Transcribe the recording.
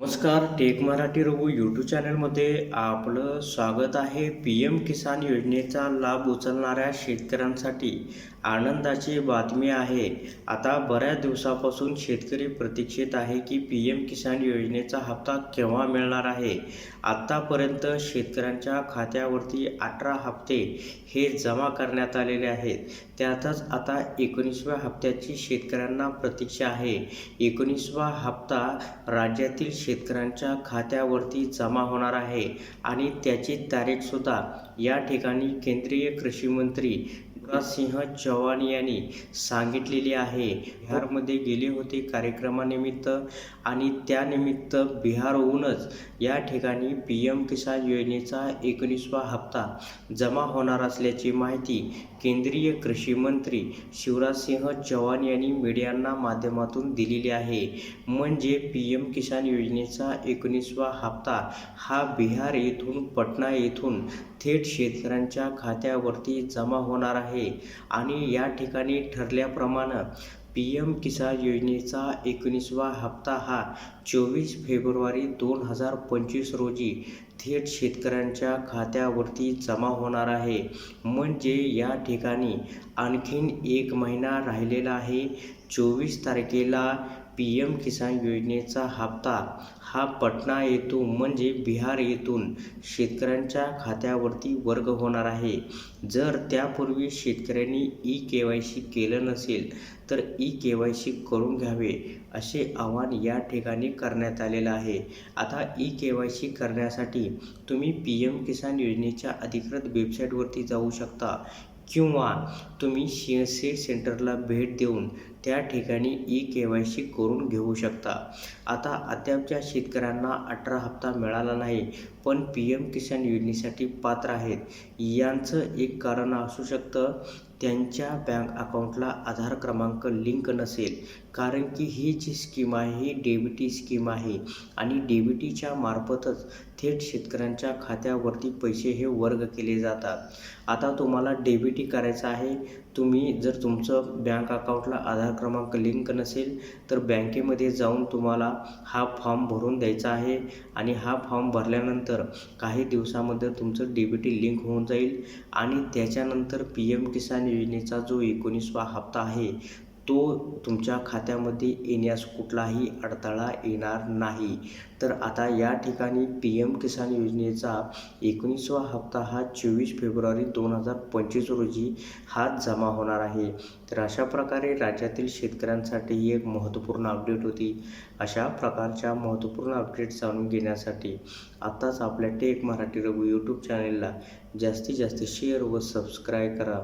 नमस्कार take Marathi Raghu YouTube चॅनलमध्ये आपलं स्वागत आहे. पी एम किसान योजनेचा लाभ उचलणाऱ्या शेतकऱ्यांसाठी आनंदाची बातमी आहे. आता बऱ्याच दिवसापासून शेतकरी प्रतीक्षेत आहे की पी एम किसान योजनेचा हप्ता केव्हा मिळणार आहे? आत्तापर्यंत शेतकऱ्यांच्या खात्यावरती अठरा हप्ते हे जमा करण्यात आलेले आहेत. त्यातच आता एकोणीसव्या हप्त्याची शेतकऱ्यांना प्रतीक्षा आहे. एकोणीसवा हप्ता राज्यातील शेतकऱ्यांच्या खात्यावरती जमा होणार आहे आणि त्याची तारीखसुद्धा या ठिकाणी केंद्रीय कृषीमंत्री सिंह चौहान यांनी सांगितलेली आहे. बिहारमध्ये गेले होते कार्यक्रमानिमित्त आणि त्यानिमित्त बिहारहूनच या ठिकाणी पी एम किसान योजनेचा एकोणीसवा हप्ता जमा होणार असल्याची माहिती केंद्रीय कृषी मंत्री शिवराजसिंह चौहान यांनी मीडियांना माध्यमातून दिलेली आहे. म्हणजे पी एम किसान योजनेचा एकोणीसवा हप्ता हा बिहार येथून पटना येथून थेट शेतकऱ्यांच्या खात्यावरती जमा होणार आहे. आणि या ठिकाणी ठरल्याप्रमाणे पी एम किसान योजनेचा एकोणीसवा हप्ता हा चोवीस फेब्रुवारी दोन हजार पंचवीस रोजी थेट शेतकऱ्यांच्या खात्यावरती जमा होणार आहे. म्हणजे या ठिकाणी आणखीन एक महिना राहिलेला आहे. चोवीस तारखेला पी एम किसान योजनेचा हप्ता हा पटना येथून म्हणजे बिहार येथून शेतकऱ्यांच्या खात्यावरती वर्ग होणार आहे. जर त्यापूर्वी शेतकऱ्यांनी ई के वाय सी केलं नसेल तर ई के वाय सी करून घ्यावे असे आवाहन या ठिकाणी करण्यात आलेलं आहे. आता ई के वाय सी करण्यासाठी तुम्ही पी एम किसान योजनेच्या अधिकृत वेबसाईटवरती जाऊ शकता किंवा तुम्ही सी एस सी सेंटरला भेट देऊन त्या ठिकाणी ई के वाय सी करून घेऊ शकता. आता अद्यापच्या शेतकऱ्यांना अठरा हप्ता मिळाला नाही पण पी एम किसान योजनेसाठी पात्र आहेत. यांचं एक कारण असू शकतं त्यांच्या बँक अकाउंटला आधार क्रमांक लिंक नसेल कारण की ही जी स्कीम आहे ही डेबिटी स्कीम आहे आणि डेबिटीच्या मार्फतच थेट शेतकऱ्यांच्या खात्यावरती पैसे हे वर्ग केले जातात. आता तुम्हाला डेबिटी करायचं आहे तुम्ही जर तुमचं बँक अकाउंटला आधार क्रमांक लिंक नसेल तर बँकेमध्ये जाऊन तुम्हाला हा फॉर्म भरून द्यायचा आहे. आणि हा फॉर्म भरल्यानंतर काही दिवसामध्ये तुमचं डी बी टी लिंक होऊन जाईल. आणि त्याच्यानंतर पी एम किसान योजनेचा जो एकोणीसवा हप्ता आहे तो तुमच्या खात्यामध्ये येण्यास कुठलाही अडथळा येणार नाही. तर आता या ठिकाणी पी एम किसान योजनेचा एकोणीसवा हप्ता हा चोवीस फेब्रुवारी दोन हजार पंचवीस रोजी हा जमा होणार आहे. तर अशा प्रकारे राज्यातील शेतकऱ्यांसाठी ही एक महत्त्वपूर्ण अपडेट होती. अशा प्रकारच्या महत्त्वपूर्ण अपडेट जाणून घेण्यासाठी आत्ताच आपल्या टेक मराठी रघु यूट्यूब चॅनेलला जास्तीत जास्त शेअर व सबस्क्राईब करा.